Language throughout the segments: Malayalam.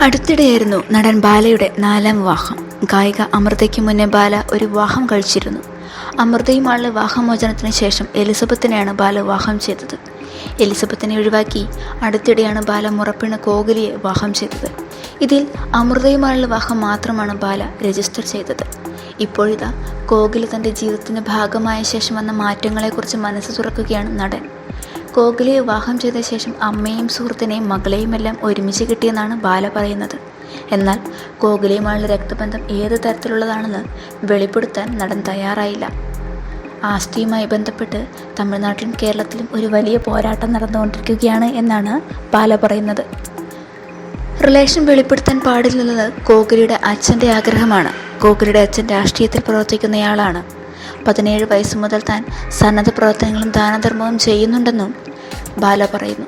അടുത്തിടെയായിരുന്നു നടൻ ബാലയുടെ നാലാം വിവാഹം. ഗായിക അമൃതയ്ക്ക് മുന്നേ ബാല ഒരു വിവാഹം കഴിച്ചിരുന്നു. അമൃതയുമായുള്ള വിവാഹമോചനത്തിന് ശേഷം എലിസബത്തിനെയാണ് ബാല വിവാഹം ചെയ്തത്. എലിസബത്തിനെ ഒഴിവാക്കി അടുത്തിടെയാണ് ബാല മുറപ്പിണ കോഹ്ലിയെ വിവാഹം ചെയ്തത്. ഇതിൽ അമൃതയുമായുള്ള വിവാഹം മാത്രമാണ് ബാല രജിസ്റ്റർ ചെയ്തത്. ഇപ്പോഴിതാ കോഹ്ലി തന്റെ ജീവിതത്തിന്റെ ഭാഗമായ ശേഷം വന്ന മാറ്റങ്ങളെക്കുറിച്ച് മനസ്സ് തുറക്കുകയാണ് നടൻ. കോഹ്ലിയെ വിവാഹം ചെയ്ത ശേഷം അമ്മയും സുഹൃത്തിനെയും മകളെയുമെല്ലാം ഒരുമിച്ച് കിട്ടിയെന്നാണ് ബാല പറയുന്നത്. എന്നാൽ കോഹ്ലിയുമായുള്ള രക്തബന്ധം ഏത് തരത്തിലുള്ളതാണെന്ന് വെളിപ്പെടുത്താൻ നടൻ തയ്യാറായില്ല. ആസ്തിയുമായി ബന്ധപ്പെട്ട് തമിഴ്നാട്ടിലും കേരളത്തിലും ഒരു വലിയ പോരാട്ടം നടന്നുകൊണ്ടിരിക്കുകയാണ് എന്നാണ് ബാല പറയുന്നത്. റിലേഷൻ വെളിപ്പെടുത്താൻ പാടില്ലെന്നത് കോഹ്ലിയുടെ അച്ഛന്റെ ആഗ്രഹമാണ്. കോഹ്ലിയുടെ അച്ഛൻ രാഷ്ട്രീയത്തിൽ പ്രവർത്തിക്കുന്നയാളാണ്. പതിനേഴ് വയസ്സ് മുതൽ താൻ സന്നദ്ധ പ്രവർത്തനങ്ങളും ദാനധർമ്മവും ചെയ്യുന്നുണ്ടെന്നും ബാല പറയുന്നു.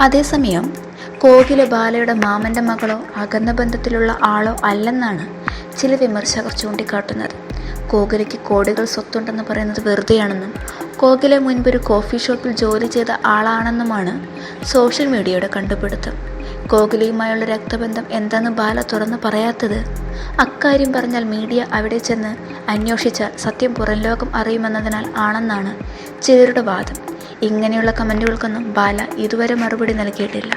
അതേസമയം കോകില ബാലയുടെ മാമന്റെ മകളോ അകന്ന ബന്ധത്തിലുള്ള ആളോ അല്ലെന്നാണ് ചില വിമർശകർ ചൂണ്ടിക്കാട്ടുന്നത്. കോകിലയ്ക്ക് കോടികൾ സ്വത്തുണ്ടെന്ന് പറയുന്നത് വെറുതെയാണെന്നും കോഹ്ലി മുൻപൊരു കോഫി ഷോപ്പിൽ ജോലി ചെയ്ത ആളാണെന്നുമാണ് സോഷ്യൽ മീഡിയയുടെ കണ്ടുപിടുത്തം. കോഹ്ലിയുമായുള്ള രക്തബന്ധം എന്തെന്ന് ബാല തുറന്നു പറയാത്തത്? അക്കാര്യം പറഞ്ഞാൽ മീഡിയ അവിടെ ചെന്ന് അന്വേഷിച്ചാൽ സത്യം പുറം ലോകം അറിയുമെന്നതിനാൽ ആണെന്നാണ് ചിലരുടെ വാദം. ഇങ്ങനെയുള്ള കമന്റുകൾക്കൊന്നും ബാല ഇതുവരെ മറുപടി നൽകിയിട്ടില്ല.